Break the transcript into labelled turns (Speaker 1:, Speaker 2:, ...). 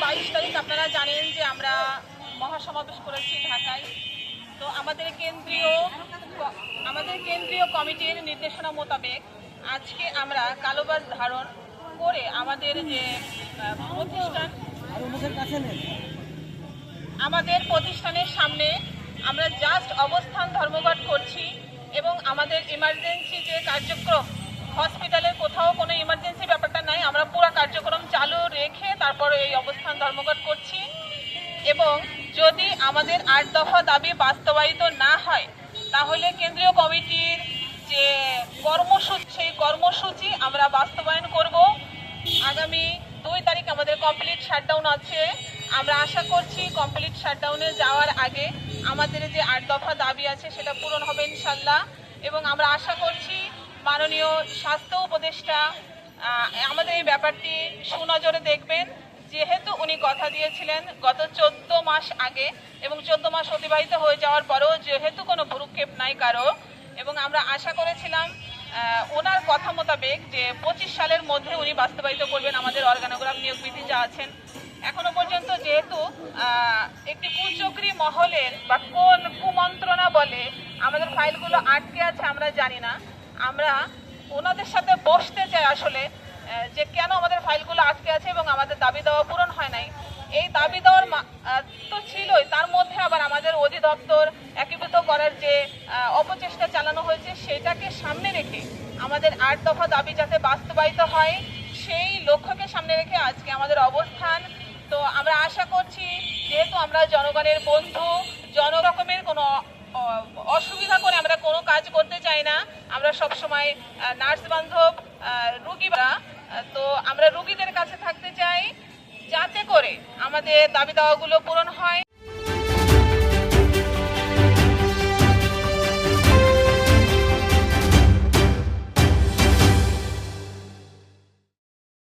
Speaker 1: বাইশ তারিখ আপনারা জানেন যে আমরা মহাসমাবেশ করেছি ঢাকায়। তো আমাদের কেন্দ্রীয় আমাদের কেন্দ্রীয় কমিটির নির্দেশনা মোতাবেক আজকে আমরা কালোবাস ধারণ করে আমাদের যে প্রতিষ্ঠান আমাদের প্রতিষ্ঠানের সামনে আমরা জাস্ট অবস্থান ধর্মঘট করছি এবং আমাদের ইমার্জেন্সি যে কার্যক্রম হসপিটালের কোথাও কোনো ইমার্জেন্সি ব্যাপারটা নাই আমরা পুরো কার্যক্রম চালু রেখে তারপরে এই অবস্থান ধর্মঘট করছি। এবং যদি আমাদের আট দফা দাবি বাস্তবায়িত না হয়, তাহলে কেন্দ্রীয় কমিটির যে কর্মসূচি, সেই কর্মসূচি আমরা বাস্তবায়ন করব। আগামী দুই তারিখ আমাদের কমপ্লিট শাটডাউন আছে। আমরা আশা করছি কমপ্লিট শাটডাউনে যাওয়ার আগে আমাদের যে আট দফা দাবি আছে, সেটা পূরণ হবে ইনশাল্লাহ এবং আমরা আশা করছি মাননীয় স্বাস্থ্য উপদেষ্টা আমাদের এই ব্যাপারটি সুনজরে দেখবেন। যেহেতু উনি কথা দিয়েছিলেন গত চোদ্দ মাস আগে এবং চোদ্দ মাস অতিবাহিত হয়ে যাওয়ার পরেও যেহেতু কোনো ভুরুক্ষেপ নাই কারও, এবং আমরা আশা করেছিলাম ওনার কথা মোতাবেক যে পঁচিশ সালের মধ্যে উনি বাস্তবায়িত করবেন আমাদের অর্গানোগ্রাম নিয়োগ বিধি যা আছেন। এখনও পর্যন্ত যেহেতু একটি কুচক্রি মহলের বা কোন কুমন্ত্রণা বলে আমাদের ফাইলগুলো আটকে আছে আমরা জানি না। আমরা ওনাদের সাথে বসতে চাই আসলে যে কেন আমাদের ফাইলগুলো আটকে আছে এবং আমাদের দাবি দেওয়া পূরণ হয় নাই। এই দাবি দেওয়ার তো ছিলই, তার মধ্যে আবার আমাদের অধিদপ্তর একীভূত করার যে অপচেষ্টা চালানো হয়েছে, সেটাকে সামনে রেখে আমাদের আট দফা দাবি যাতে বাস্তবায়িত হয়, সেই লক্ষ্যকে সামনে রেখে আজকে আমাদের অবস্থান। তো আমরা আশা করছি, যেহেতু আমরা জনগণের বন্ধু, জনরকমের কোনো অসুবিধা করে আমরা কোনো কাজ করতে চাই না। আমরা সব সময় নার্স বান্ধব রুগীরা তো আমরা রুগীদের কাছে থাকতে চাই যাতে করে আমাদের দাবি দাওয়াগুলো পূরণ হয়।